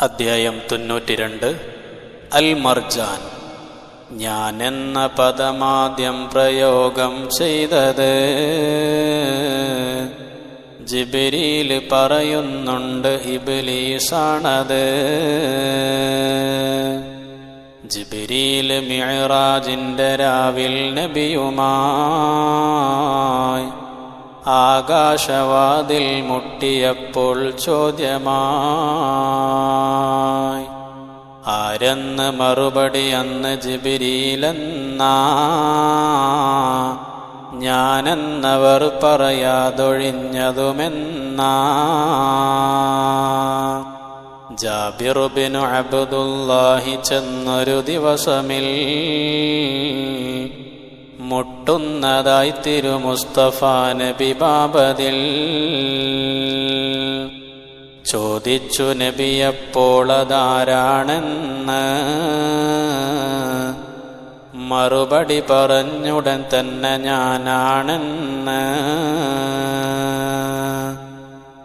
അദ്ധ്യായം തൊണ്ണൂറ്റിരണ്ട്. അൽ മർജാൻ ഞാനെന്ന പദമാദ്യം പ്രയോഗം ചെയ്തത് ജിബിരിയിൽ പറയുന്നുണ്ട് ഇബിലീസാണത്. ജിബിരിയിൽ മിഴറാജിന്റെ രാവിൽ നബിയുമായി ആകാശവാതിൽ മുട്ടിയപ്പോൾ ചോദ്യമായി ആരെന്ന് മറുപടി അന്ന് ജിബിരിയിലെന്ന? ഞാനെന്നവർ പറയാതൊഴിഞ്ഞതുമെന്ന? ജാബിറുബിനു അബ്ദുല്ലാഹി ചെന്നൊരു ദിവസമിൽ മുട്ടുന്നതായി തിരുമുസ്തഫ നബി ബാബതിൽ. ചോദിച്ചു നബിയപ്പോൾ അതാരാണെന്ന്. മറുപടി പറഞ്ഞുടൻ തന്നെ ഞാനാണെന്ന്.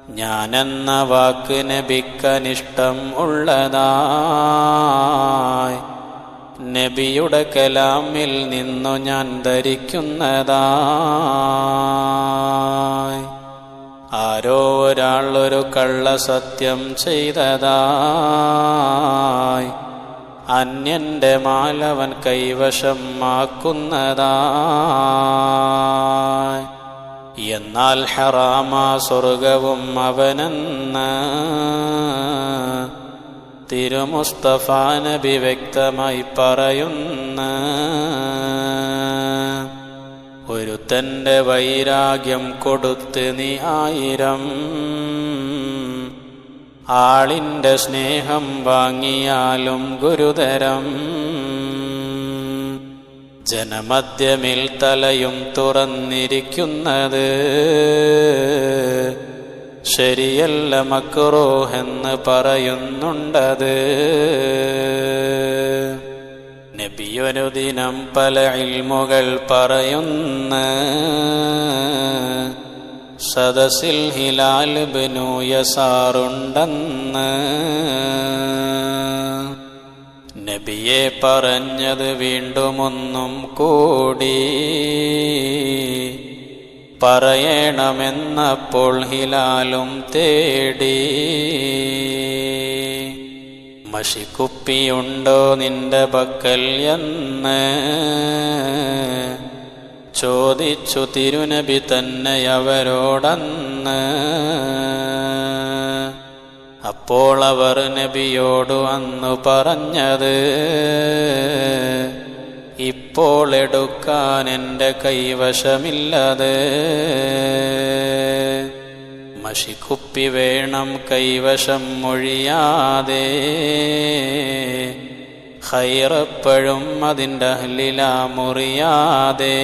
ഞാനെന്ന വാക്ക് നബിക്കനിഷ്ടം ഉള്ളതായി നബിയുടെ കലാമിൽ നിന്നു ഞാൻ ധരിക്കുന്നതായി. ആരോ ഒരാൾ ഒരു കള്ള സത്യം ചെയ്തതായി. അന്യന്റെ മാലവൻ കൈവശം ആക്കുന്നതായി എന്നാൽ ഹറാമാ സ്വർഗവും അവനെന്ന് തിരുമുസ്തഫ നബി വ്യക്തമായി പറയുന്ന. തന്റെ വൈരാഗ്യം കൊടുത്ത് നീ ആയിരം. ആളിന്റെ സ്നേഹം വാങ്ങിയാലും ഗുരുതരം. ജനമധ്യമിൽ തലയും തുറന്നിരിക്കുന്നത്. ശരിയല്ല മക്രോഹെന്ന് പറയുന്നുണ്ടത്. നബിയൊരു ദിനം പല ഇൽമുകൾ പറയുന്ന സദസിൽ ഹിലാൽ ബിനു യസാറുണ്ടെന്ന്. നബിയെ പറഞ്ഞത് വീണ്ടുമൊന്നും കൂടി. പറയണമെന്നപ്പോൾ ഹിലാലും തേടി. മഷിക്കുപ്പിയുണ്ടോ നിന്റെ പക്കൽ എന്ന് ചോദിച്ചു തിരുനബി തന്നെ അവരോടന്ന്. അപ്പോൾ അവർ നബിയോടു അന്നു പറഞ്ഞത് ഇപ്പോൾ എടുക്കാൻ എന്റെ കൈവശമില്ലത്. മഷിക്കുപ്പി വേണം കൈവശം മൊഴിയാതെ ഹൈറപ്പഴും അതിന്റെ അഹ്ലില മുറിയാതെ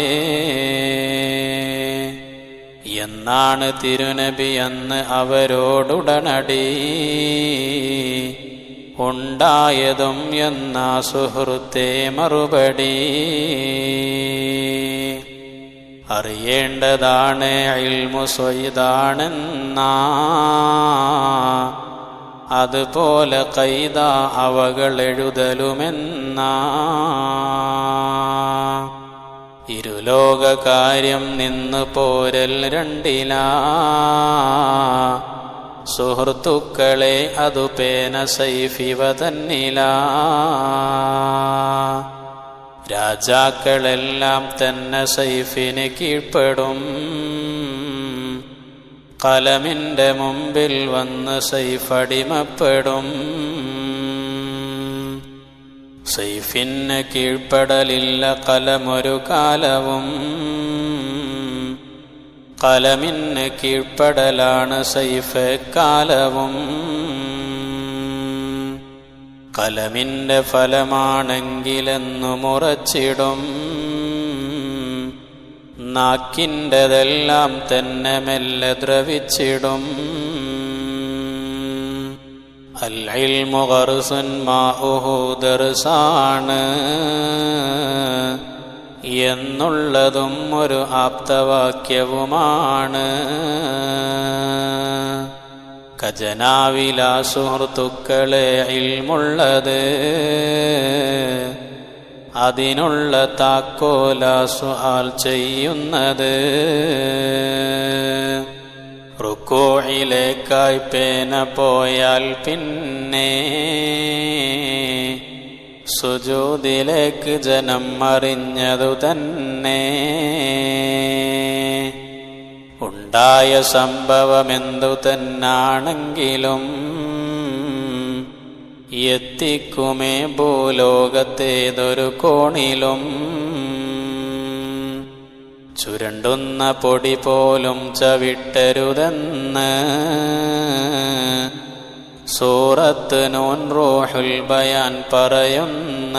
എന്നാണ് തിരുനബി അന്ന് അവരോടുടനടി. ഉണ്ടായതും എന്ന സുഹൃത്തെ മറുപടി. അറിയേണ്ടതാണ് ഇൽമു സ്വൈതാണെന്ന അതുപോലെ കൈത അവകൾ എഴുതലുമെന്ന. ഇരുലോകകാര്യം നിന്ന് പോരൽ രണ്ടില. സുഹൃത്തുക്കളെ അതു പേന സൈഫിവ തന്നില. രാജാക്കളെല്ലാം തന്നെ സൈഫിന് കീഴ്പ്പെടും. കലമിന്റെ മുമ്പിൽ വന്ന് സൈഫടിമപ്പെടും സൈഫിന് കീഴ്പ്പെടലില്ല കലമൊരു കാലവും. കലമിന് കീഴ്പ്പെടലാണ് സൈഫ് കാലവും. കലമിന്റെ ഫലമാണെങ്കിലെന്നു മുറച്ചിടും നാക്കിന്റെതെല്ലാം തന്നെ മെല്ലെ ദ്രവിച്ചിടും. അൽമുഖർസുൻ മാഹുദർസാണ് എന്നുള്ളതും ഒരു ആപ്തവാക്യവുമാണ്. ഖജനാവിലാ സുഹൃത്തുക്കളെ ഇൽമുള്ളത്. അതിനുള്ള താക്കോല സുഹാൽ ചെയ്യുന്നത്. റുക്കോയിലേക്കായി പേന പോയാൽ പിന്നെ സുജൂതിലേക്ക് ജനം അറിഞ്ഞതു തന്നെ. ഉണ്ടായ സംഭവമെന്തു തന്നാണെങ്കിലും എത്തിക്കുമേ ഭൂലോകത്തേതൊരു കോണിലും. ചുരണ്ടുന്ന പൊടി പോലും ചവിട്ടരുതെന്ന് സൂറത്ത് നോൻ റോഹുൽ ബയാൻ പറയുന്ന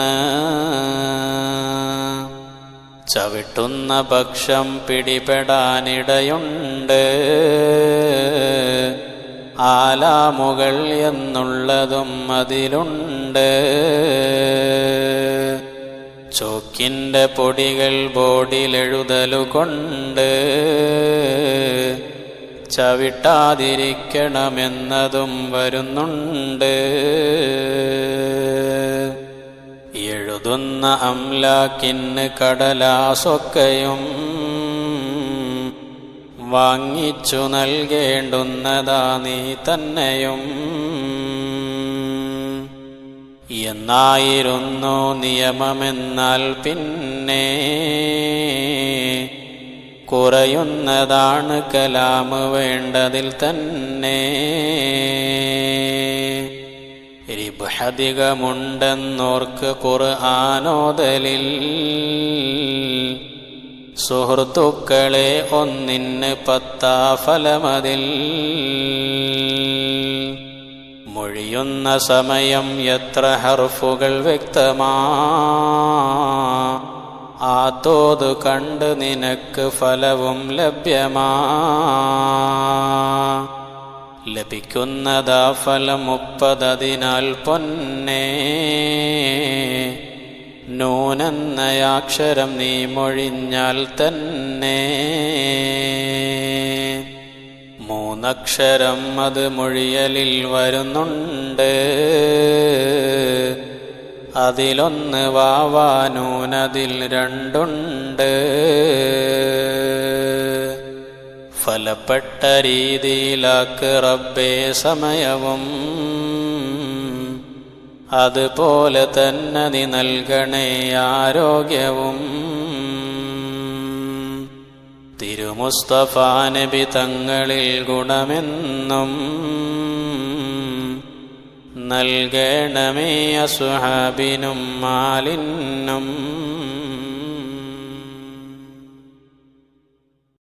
ചവിട്ടുന്ന പക്ഷം പിടിപെടാനിടയുണ്ട്. ആലാമുകൾ എന്നുള്ളതും അതിലുണ്ട്. ചോക്കിന്റെ പൊടികൾ ബോർഡിലെഴുതലുകൊണ്ട് ചവിട്ടാതിരിക്കണമെന്നതും വരുന്നുണ്ട്. എഴുതുന്ന അംലാക്കിന് കടലാസൊക്കെയും വാങ്ങിച്ചു നൽകേണ്ടുന്നതാ നീ തന്നെയും. എന്നായിരുന്നു നിയമമെന്നാൽ പിന്നെ കുറയുന്നതാണ് കലാമ് വേണ്ടതിൽ തന്നെ. രിബഹധികമുണ്ടെന്നോർക്ക് ഖുർആാനോദലിൽ. സുഹൃത്തുക്കളെ ഒന്നിന് പത്താ ഫലമതിൽ. മൊഴിയുന്ന സമയം എത്ര ഹർഫുകൾ വ്യക്തമാ. ആ തോത് കണ്ട് നിനക്ക് ഫലവും ലഭ്യമാ. ലഭിക്കുന്നതാ ഫലം മുപ്പതതിനാൽ പൊന്നേ. നൂനെന്നയാക്ഷരം നീ മൊഴിഞ്ഞാൽ തന്നെ. മൂന്നക്ഷരം അത് മൊഴിയലിൽ വരുന്നുണ്ട്. അതിലൊന്ന് വാവാനൂനതിൽ രണ്ടുണ്ട്. ഫലപ്പെട്ട രീതിയിലാക്ക് റബ്ബേ സമയവും. അതുപോലെ തന്നെ നീ നൽകണേ ആരോഗ്യവും. തിരുമുസ്തഫ നബി തങ്ങളിൽ ഗുണമെന്നും. നൽകണമേ അസുഹാബിനും മാലിനും